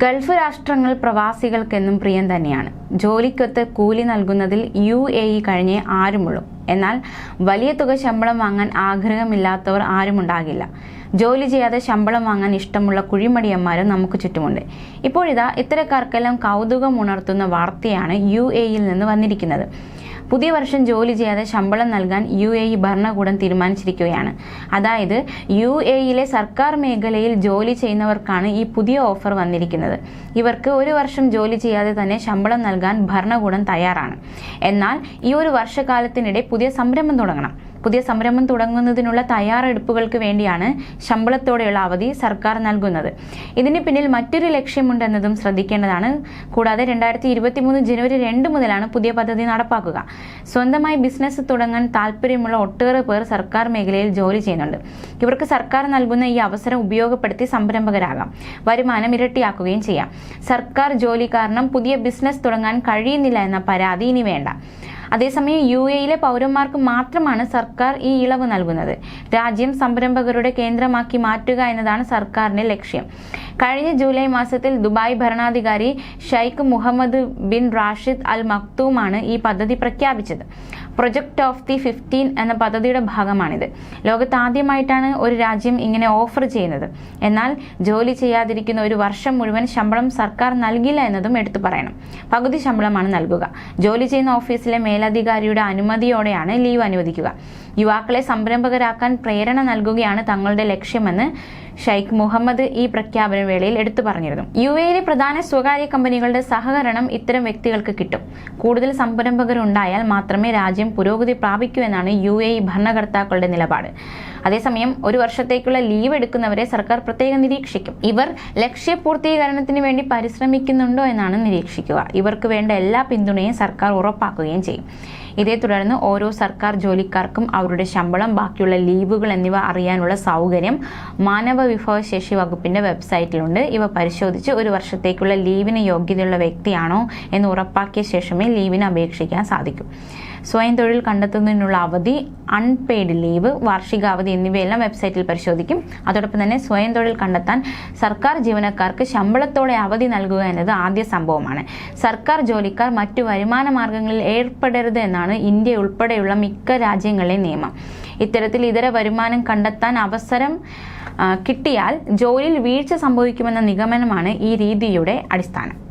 Gulf രാഷ്ട്രങ്ങൾ പ്രവാസികൾക്കെന്നും പ്രിയം തന്നെയാണ്. ജോലിക്കൊത്ത് കൂലി നൽകുന്നതിൽ യു എ ഇ കഴിഞ്ഞേ ആരുമുള്ളൂ. എന്നാൽ വലിയ തുക ശമ്പളം വാങ്ങാൻ ആഗ്രഹമില്ലാത്തവർ ആരുമുണ്ടാകില്ല. ജോലി ചെയ്യാതെ ശമ്പളം വാങ്ങാൻ ഇഷ്ടമുള്ള കുഴിമടിയന്മാരും നമുക്ക് ചുറ്റുമുണ്ട്. ഇപ്പോഴിതാ ഇത്തരക്കാർക്കെല്ലാം കൗതുകം ഉണർത്തുന്ന വാർത്തയാണ് യു എയിൽ നിന്ന് വന്നിരിക്കുന്നത്. പുതിയ വർഷം ജോലി ചെയ്യാതെ ശമ്പളം നൽകാൻ യു എ ഇ ഭരണകൂടം തീരുമാനിച്ചിരിക്കുകയാണ്. അതായത് യു എ ഇയിലെ സർക്കാർ മേഖലയിൽ ജോലി ചെയ്യുന്നവർക്കാണ് ഈ പുതിയ ഓഫർ വന്നിരിക്കുന്നത്. ഇവർക്ക് ഒരു വർഷം ജോലി ചെയ്യാതെ തന്നെ ശമ്പളം നൽകാൻ ഭരണകൂടം തയ്യാറാണ്. എന്നാൽ ഈ ഒരു വർഷകാലത്തിനിടെ പുതിയ സംരംഭം തുടങ്ങണം. പുതിയ സംരംഭം തുടങ്ങുന്നതിനുള്ള തയ്യാറെടുപ്പുകൾക്ക് വേണ്ടിയാണ് ശമ്പളത്തോടെയുള്ള അവധി സർക്കാർ നൽകുന്നത്. ഇതിന് പിന്നിൽ മറ്റൊരു ലക്ഷ്യമുണ്ടെന്നതും ശ്രദ്ധിക്കേണ്ടതാണ്. കൂടാതെ രണ്ടായിരത്തി ഇരുപത്തിമൂന്ന് ജനുവരി രണ്ട് മുതലാണ് പുതിയ പദ്ധതി നടപ്പാക്കുക. സ്വന്തമായി ബിസിനസ് തുടങ്ങാൻ താല്പര്യമുള്ള ഒട്ടേറെ പേർ സർക്കാർ മേഖലയിൽ ജോലി ചെയ്യുന്നുണ്ട്. ഇവർക്ക് സർക്കാർ നൽകുന്ന ഈ അവസരം ഉപയോഗപ്പെടുത്തി സംരംഭകരാകാം. വരുമാനം ഇരട്ടിയാക്കുകയും ചെയ്യാം. സർക്കാർ ജോലി കാരണം പുതിയ ബിസിനസ് തുടങ്ങാൻ കഴിയുന്നില്ല എന്ന പരാതി ഇനി വേണ്ട. അതേസമയം യു എയിലെ പൗരന്മാർക്ക് മാത്രമാണ് സർക്കാർ ഈ ഇളവ് നൽകുന്നത്. രാജ്യം സംരംഭകരുടെ കേന്ദ്രമാക്കി മാറ്റുക എന്നതാണ് സർക്കാരിന്റെ ലക്ഷ്യം. കഴിഞ്ഞ ജൂലൈ മാസത്തിൽ ദുബായ് ഭരണാധികാരി Sheikh Mohammed bin Rashid Al മക്തൂമാണ് ഈ പദ്ധതി പ്രഖ്യാപിച്ചത്. പ്രൊജക്ട് ഓഫ് ദി ഫിഫ്റ്റീൻ എന്ന പദ്ധതിയുടെ ഭാഗമാണിത്. ലോകത്ത് ആദ്യമായിട്ടാണ് ഒരു രാജ്യം ഇങ്ങനെ ഓഫർ ചെയ്യുന്നത്. എന്നാൽ ജോലി ചെയ്യാതിരിക്കുന്ന ഒരു വർഷം മുഴുവൻ ശമ്പളം സർക്കാർ നൽകില്ല എന്നതും എടുത്തു പറയണം. പകുതി ശമ്പളമാണ് നൽകുക. ജോലി ചെയ്യുന്ന ഓഫീസിലെ മേലധികാരിയുടെ അനുമതിയോടെയാണ് ലീവ് അനുവദിക്കുക. യുവാക്കളെ സംരംഭകരാക്കാൻ പ്രേരണ നൽകുകയാണ് തങ്ങളുടെ ലക്ഷ്യമെന്ന് ഷെയ്ഖ് മുഹമ്മദ് ഈ പ്രഖ്യാപന വേളയിൽ എടുത്തു പറഞ്ഞിരുന്നു. യു എയിലെ പ്രധാന സ്വകാര്യ കമ്പനികളുടെ സഹകരണം ഇത്തരം വ്യക്തികൾക്ക് കിട്ടും. കൂടുതൽ സംരംഭകരുണ്ടായാൽ മാത്രമേ രാജ്യം പുരോഗതി പ്രാപിക്കൂ എന്നാണ് യു എ ഭരണകർത്താക്കളുടെ നിലപാട്. അതേസമയം ഒരു വർഷത്തേക്കുള്ള ലീവ് എടുക്കുന്നവരെ സർക്കാർ പ്രത്യേകം നിരീക്ഷിക്കും. ഇവർ ലക്ഷ്യപൂർത്തീകരണത്തിന് വേണ്ടി പരിശ്രമിക്കുന്നുണ്ടോ എന്നാണ് നിരീക്ഷിക്കുക. ഇവർക്ക് വേണ്ട എല്ലാ പിന്തുണയും സർക്കാർ ഉറപ്പാക്കുകയും ചെയ്യും. ഇതേ തുടർന്ന് ഓരോ സർക്കാർ ജോലിക്കാർക്കും അവരുടെ ശമ്പളം ബാക്കിയുള്ള ലീവുകൾ എന്നിവ അറിയാനുള്ള സൗകര്യം മാനവ വിഭവശേഷി വകുപ്പിന്റെ വെബ്സൈറ്റിലുണ്ട്. ഇവ പരിശോധിച്ച് ഒരു വർഷത്തേക്കുള്ള ലീവിന് യോഗ്യതയുള്ള വ്യക്തിയാണോ എന്ന് ഉറപ്പാക്കിയ ശേഷമേ ലീവിന് അപേക്ഷിക്കാൻ സാധിക്കൂ. സ്വയം തൊഴിൽ കണ്ടെത്തുന്നതിനുള്ള അവധി അൺപെയ്ഡ് ലീവ് വാർഷികാവധി എന്നിവയെല്ലാം വെബ്സൈറ്റിൽ പരിശോധിക്കും. അതോടൊപ്പം തന്നെ സ്വയം തൊഴിൽ കണ്ടെത്താൻ സർക്കാർ ജീവനക്കാർക്ക് ശമ്പളത്തോടെ അവധി നൽകുക എന്നത് ആദ്യ സംഭവമാണ്. സർക്കാർ ജോലിക്കാർ മറ്റു വരുമാന മാർഗങ്ങളിൽ ഏർപ്പെടരുത് എന്നാണ് ഇന്ത്യ ഉൾപ്പെടെയുള്ള മിക്ക രാജ്യങ്ങളിലെ നിയമം. ഇത്തരത്തിൽ ഇതര വരുമാനം കണ്ടെത്താൻ അവസരം കിട്ടിയാൽ ജോലിയിൽ വീഴ്ച സംഭവിക്കുമെന്ന നിഗമനമാണ് ഈ രീതിയുടെ അടിസ്ഥാനം.